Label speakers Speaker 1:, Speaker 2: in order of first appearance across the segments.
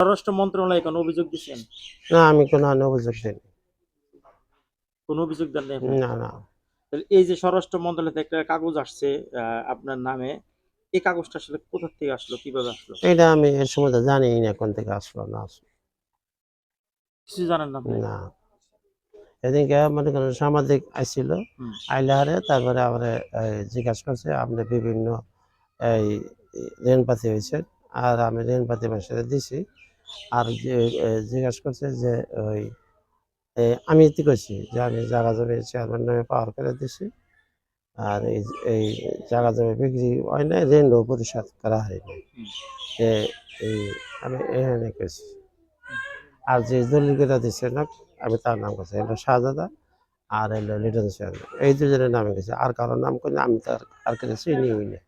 Speaker 1: স্বরাষ্ট্র মন্ত্রণালয়ে কোনো অভিযোগ দিচ্ছেন
Speaker 2: না আমি কোনো অভিযোগ দিইনি।
Speaker 1: কোনো অভিযোগ দেন
Speaker 2: না না।
Speaker 1: তাহলে এই যে স্বরাষ্ট্র মন্ত্রণালয় থেকে একটা কাগজ আসছে আপনার নামে এই কাগজটা আসলে কোথা থেকে আসলো কীভাবে আসলো?
Speaker 2: এটা আমি এর সময় জানি না কোন থেকে আসলো না আসলো।
Speaker 1: কিছু জানেন না
Speaker 2: না। এদিকে মনে করেন সাংবাদিক আসছিল
Speaker 1: হুম।
Speaker 2: আইলারে তারপরে আমার জিজ্ঞাসা করছে আপনি বিভিন্ন এই ঋণপাতি হয়েছে? আর আমি ঋণপাতি মাসে দিছি। আর যে জিজ্ঞাসা করছে যে, ওই আমি কি করছি? যে আমি জায়গা জমি চেয়ারম্যান নামে পাওয়ার করে দিছি। আর এই এই জায়গা জমি বিক্রি হয় না ঋণও পরিশোধ করা হয়নি এই, আমি এখানে করছি। আর যে দলিলটা দিচ্ছে না, আমি তার নাম করছি। এটা শাহজাদা আর এলো লিটন চেয়ারম্যান এই দুজনের নামে গেছে আর কারোর নাম করলে আমি তার, আর কিছু চিনি হইনি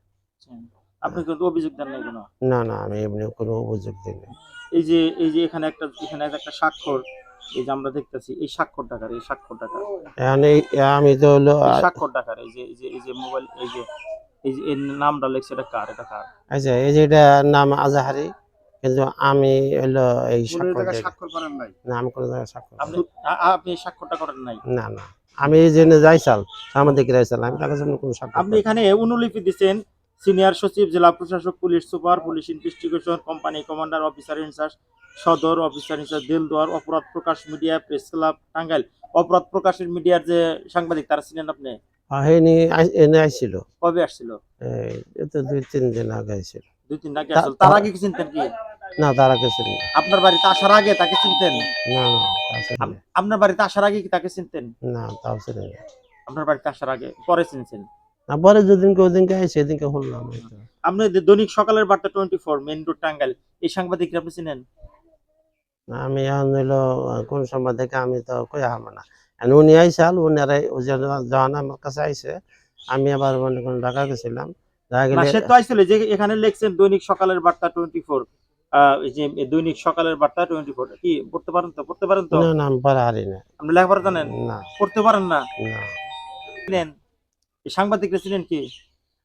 Speaker 1: আপনি কিন্তু অভিযোগ দেন নাই কোনো?
Speaker 2: না না আমি এমনি কোনো অভিযোগ দিইনি
Speaker 1: এই যে এই যে এখানে একটা এখানে একটা স্বাক্ষর এই যে আমরা দেখতেছি এই স্বাক্ষর টাকার এই স্বাক্ষর টাকা
Speaker 2: এখানে আমি তো হলো
Speaker 1: স্বাক্ষর টাকার এই যে এই যে এই যে মোবাইল এই যে এই যে নামটা লেখছে এটা কার এটা কার?
Speaker 2: আচ্ছা এই যে এটা নাম আজাহারি কিন্তু আমি হলো এই স্বাক্ষর
Speaker 3: স্বাক্ষর করেন নাই?
Speaker 2: না আমি কোনো জায়গায় স্বাক্ষর
Speaker 1: আপনি আপনি স্বাক্ষরটা করেন নাই?
Speaker 2: না না। আমি এই জন্য যাইছাল আমাদের যাইছাল আমি তার কাছে কোনো স্বাক্ষর
Speaker 1: আপনি এখানে অনুলিপি দিচ্ছেন সিনিয়র সচিব জেলা প্রশাসক police super police investigation company commander officer incharge সদর অফিসার ইনচার্জ দিলদুয়ার অপরাধ প্রকাশ মিডিয়া প্রেস ক্লাব টাঙ্গাইল। অপরাধ প্রকাশের মিডিয়ার যে সাংবাদিক তারা ছিলেন আপনি?
Speaker 2: এনে এনে আইছিল।
Speaker 1: কবে আসছিল?
Speaker 2: এই এই তো দুই তিন দিন আগে আইছিল।
Speaker 1: দুই তিন আগে
Speaker 2: তা-
Speaker 1: তার আগে কি চিনতেন কি?
Speaker 2: না তার আগে ছিল
Speaker 1: আপনার বাড়িতে আসার আগে তাকে চিনতেন?
Speaker 2: না না তাও ছিল না।
Speaker 1: আপ- আপনার বাড়িতে আসার আগে কি তাকে চিনতেন?
Speaker 2: না তাও ছিল না।
Speaker 1: আপনার বাড়িতে আসার আগে পরে চিনছেন?
Speaker 2: পরে যেদিনকে ওদিনকে আইসে সেদিনকে শুনলাম।
Speaker 1: আপনি যে দৈনিক সকালের বার্তা twenty four main road Tangail এই সাংবাদিকরা আপনি চিনেন?
Speaker 2: আমি এখন হইল কোন সময় থেকে আমি তো কই হাম না। উনি আইসাল উনারা যখন আমার কাছে আইসে আমি আবার মনে করেন ঢাকা গেছিলাম।
Speaker 1: সে তো আইছিল যে এখানে লিখছেন দৈনিক সকালের বার্তা টোয়েন্টি ফোর যে দৈনিক সকালের বার্তা টোয়েন্টি ফোর কি পড়তে পারেন তো পড়তে পারেন তো?
Speaker 2: না না আমি পারা না।
Speaker 1: আপনি লেখাপড়া জানেন?
Speaker 2: না।
Speaker 1: পড়তে পারেন না?
Speaker 2: না।
Speaker 1: সাংবাদিকরা চিনেন কি?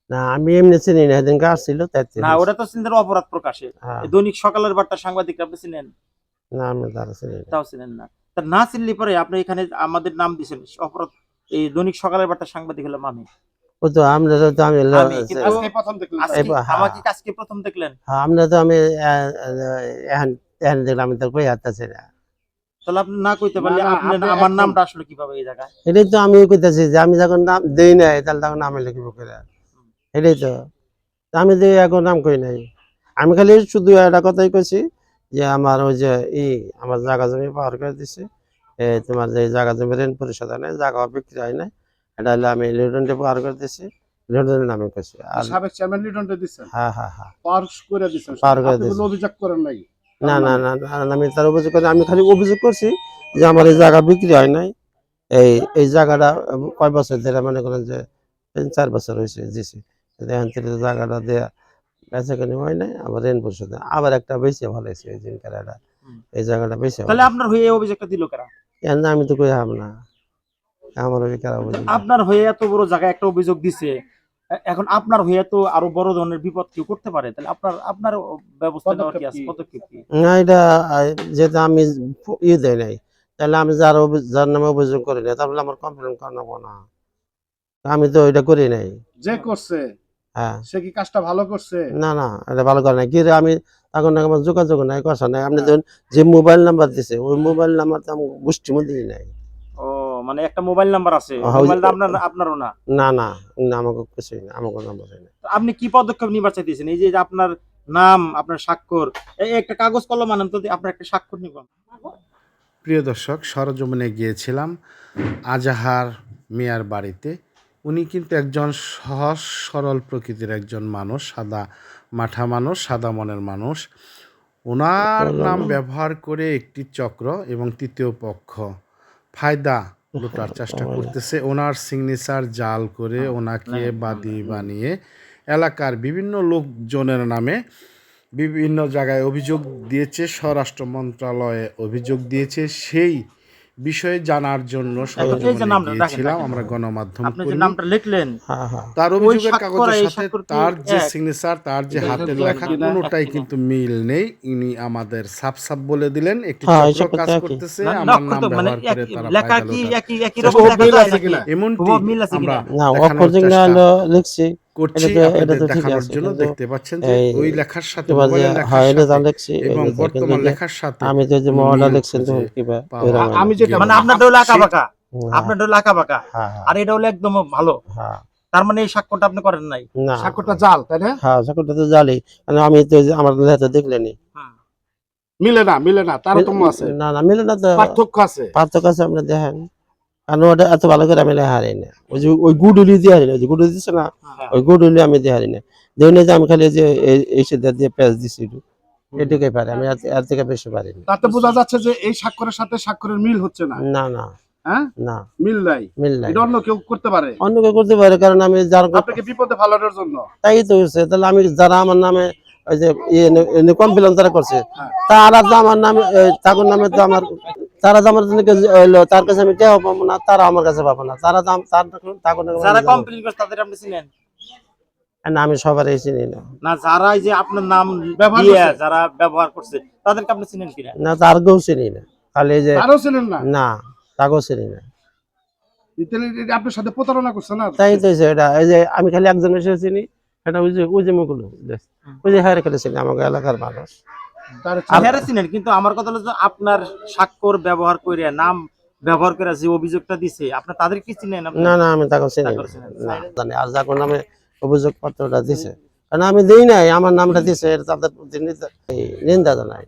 Speaker 2: না আমি এমনি চিনি না আসছিল তাই
Speaker 1: না ওটা তো চিনতেন অপরাধ প্রকাশে।
Speaker 2: হ্যাঁ,
Speaker 1: দৈনিক সকালের বার্তা সাংবাদিকরা আপনি চিনেন?
Speaker 2: না আমি তারা চিনি
Speaker 1: তাও চিনেন না। তা না চিনলে পরে আপনি এখানে আমাদের নাম দিছেন অপরাধ এই দৈনিক সকালের বার্তা সাংবাদিক হলাম আমি।
Speaker 2: ও তো আমরা তো আমি হ্যাঁ।
Speaker 1: আমাকে কি আজকে প্রথম দেখলেন?
Speaker 2: হ্যাঁ, আমরা তো আমি এখন এখন দেখলাম আমি তো কই হাঁটতেছি না
Speaker 1: তাহলে আপনি না কইতে পারলে
Speaker 3: না, না,
Speaker 1: আপনি
Speaker 3: আপনি
Speaker 1: আমার নামটা আসলে কীভাবে এই জায়গায়?
Speaker 2: এটাই তো আমি কইতেছি যে আমি যখন নাম দেই নাই তাহলে তখন নামে লিখিব করে এটাই তো। আমি এখন নাম কই নাই। আমি খালি শুধু একটা কথাই কইছি যে আমার ওই যে ই আমার জায়গা জমি পাওয়ার করে দিছে। এ তোমার যে জায়গা জমি ঋণ পরিশোধ হয় নাই জায়গা বিক্রি হয় নাই এটা হলে আমি লিটনটে পাওয়ার করে দিছি লিটনের নামে কইছি। আর
Speaker 3: সাবেক চেয়ারম্যান লিটনটা দিচ্ছেন
Speaker 2: হ্যাঁ হ্যাঁ হ্যাঁ।
Speaker 3: পার করে
Speaker 2: করে দিছেন।
Speaker 3: অভিযোগ করেন নাই?
Speaker 2: না না না না, আমি তার অভিযোগ করি আমি খালি অভিযোগ করছি যে আমার এই জায়গা বিক্রি হয় নাই। এই এই জায়গাটা কয় বছর ধরে মনে করেন যে চার বছর হয়েছে দিছি এখান থেকে জায়গাটা দেয়া বেচা হয় নাই আবার ঋণ পরিশোধ আবার একটা বেশি ভালো হয়েছে এই দিনকার একটা এই জায়গাটা বেশি
Speaker 1: তাহলে আপনার হয়ে অভিযোগটা দিল কারা?
Speaker 2: এর না আমি তো কই হাম না? আমার অভিযোগ
Speaker 1: আপনার হয়ে এত বড় জায়গায় একটা অভিযোগ দিছে এখন আপনার হয়ে তো আরও বড় ধরনের বিপদ কেউ করতে পারে তাহলে আপনার আপনার ব্যবস্থা নেওয়ার কি আছে?
Speaker 3: পদক্ষেপ কি?
Speaker 2: না এটা যেহেতু আমি ই দেয় নাই তাহলে আমি যার যার নামে অভিযোগ করি না তাহলে আমার কমপ্লেন করাবো না। আমি তো এটা করি নাই।
Speaker 3: যে করছে
Speaker 2: হ্যাঁ।
Speaker 3: সে কি কাজটা ভালো করছে?
Speaker 2: না না এটা ভালো করে নাই। কি আমি তখন নাকি আমার যোগাযোগ নাই কথা নাই। আপনি ধরুন যে মোবাইল নাম্বার দিছে ওই মোবাইল নাম্বার তো আমি গোষ্ঠী মধ্যে নাই।
Speaker 1: মানে একটা মোবাইল নাম্বার আছে।
Speaker 2: ও, হ্যাঁ,
Speaker 1: মোবাইলটা আপনার আপনারও না।
Speaker 2: না না না আমাকে কিছুই না আমাকে নাম্বার
Speaker 1: তো আপনি কি পদক্ষেপ নিবার চাইতেছেন? এই যে যে আপনার নাম আপনার স্বাক্ষর এই একটা কাগজ কলম আনেন তো আপনার একটা স্বাক্ষর নিব।
Speaker 4: প্রিয় দর্শক সরজমিনে গিয়েছিলাম আজাহার মিয়ার বাড়িতে। উনি কিন্তু একজন সহজ সরল প্রকৃতির একজন মানুষ সাদা মাঠা মানুষ সাদা মনের মানুষ। ওনার নাম? ব্যবহার করে একটি চক্র এবং তৃতীয় পক্ষ। ফায়দা লুটার চেষ্টা করতেছে। ওনার সিগনেচার জাল করে ওনাকে বাদী বানিয়ে এলাকার বিভিন্ন লোকজনের নামে বিভিন্ন জায়গায় অভিযোগ দিয়েছে স্বরাষ্ট্র মন্ত্রণালয়ে অভিযোগ দিয়েছে। সেই বিষয়ে জানার জন্য গিয়েছিলাম আমরা গণমাধ্যম।
Speaker 1: নামটা লিখলেন
Speaker 2: হ্যাঁ হ্যাঁ
Speaker 4: তার অভিযোগের কাগজের সাথে তার যে সিগনেচার তার যে হাতের লেখা কোনোটাই কিন্তু মিল নেই। ইনি আমাদের সাফ সাফ বলে দিলেন একটি
Speaker 2: হ্যাঁ,
Speaker 4: চক্র কাজ করতেছে আমার নাম
Speaker 1: মানে
Speaker 4: ব্যবহার করে তারা
Speaker 1: লেখা কি একই একই রকম লেখা
Speaker 3: আছে কিনা?
Speaker 4: এমনটি আমরা
Speaker 2: লিখছি।
Speaker 4: করছি
Speaker 2: তো-
Speaker 4: আপনাদের দেখানোর জন্য দেখতে পাচ্ছেন যে ওই লেখার সাথে মোবাইলের লেখার
Speaker 2: হয়
Speaker 4: সাথে এবং বর্তমান লেখার সাথে
Speaker 2: আমি তো যে তখন কিবা
Speaker 3: আমি যেটা-
Speaker 1: মানে আপনারটা হলো আঁকা বাঁকা। আপনারটা হলো আঁকা বাঁকা।
Speaker 2: হ্যাঁ হ্যাঁ,
Speaker 1: আর এটা হলো একদম ভালো।
Speaker 2: হ্যাঁ।
Speaker 1: তার মানে এই স্বাক্ষরটা আপনি করেন নাই।
Speaker 2: না।
Speaker 3: স্বাক্ষরটা জাল তাই না?
Speaker 2: হ্যাঁ চাকরিটা তো জালি। কারণ আমি তো আমার লেখাতে দেখলেনি।
Speaker 3: মিলে না মিলে না তারতম্য আছে।
Speaker 2: না না মিলে না তো
Speaker 3: পার্থক্য আছে।
Speaker 2: পার্থক্য আছে আপনি দেখেন। কারণ এত ভালো করে আমি লেখা হারি না ওই যে ওই গুডুলি দিয়ে হারি না যে গুডুলি দিচ্ছে না। ওই গুডুলি আমি দিয়ে হারি না দেখুন যে আমি খালি যে এই- দিয়ে পেঁয়াজ দিছি একটু। এটুকুই পারি আমি থেকে বেশি পারি না।
Speaker 3: তাতে বোঝা যাচ্ছে যে এই স্বাক্ষরের সাথে স্বাক্ষরের মিল হচ্ছে না।
Speaker 2: না না।
Speaker 3: হ্যাঁ?
Speaker 2: না।
Speaker 3: মিল নাই।
Speaker 2: মিল নাই।
Speaker 3: অন্য কেউ করতে পারে।
Speaker 2: অন্য কেউ করতে পারে কারণ আমি যার
Speaker 3: আপনাকে বিপদে ফালানোর জন্য।
Speaker 2: তাই তো হচ্ছে তাহলে আমি যারা আমার নামে ওই যে কমপ্লেন তারা করছে
Speaker 3: হ্যাঁ।
Speaker 2: তারা তো আমার নামে তাদের নামে তো আমার তারা তো আমার জন্য কেউ- হইল, তার কাছে আমি কেউ পাবো না তারা আমার কাছে পাবো না। তারা
Speaker 1: যারা কমপ্লেন করছে তাদের আপনি চিনেন?
Speaker 2: না আমি সবারই চিনি না।
Speaker 1: না যারা এই যে আপনার নাম
Speaker 3: ব্যবহার।
Speaker 1: যারা ব্যবহার করছে তাদেরকে আপনি চিনেন কিনা?
Speaker 2: না তার কেউ চিনি না। খালি এই যে
Speaker 3: আরও ছিলেন না?
Speaker 2: না তাকেও চিনি না।
Speaker 3: আপনার সাথে প্রতারণা করছে না?
Speaker 2: তাই তো এটা এই যে আমি খালি একজন এসে চিনি এটা ওই যে ওই যে মুকুল ওই যে হ্যাঁ খালি চিনি আমাকে এলাকার মানুষ।
Speaker 1: চেহারা চিনেন কিন্তু আমার কথা হলো আপনার স্বাক্ষর ব্যবহার করে নাম ব্যবহার করে যে অভিযোগটা দিছে আপনি তাদের কি চিনেন?
Speaker 2: না না আমি তাকে চিনি না। জানি। আর যাকর নামে অভিযোগ পত্রটা দিছে। কারণ আমি দিই নাই আমার নামটা দিছে তাদের নিন্দা জানাই।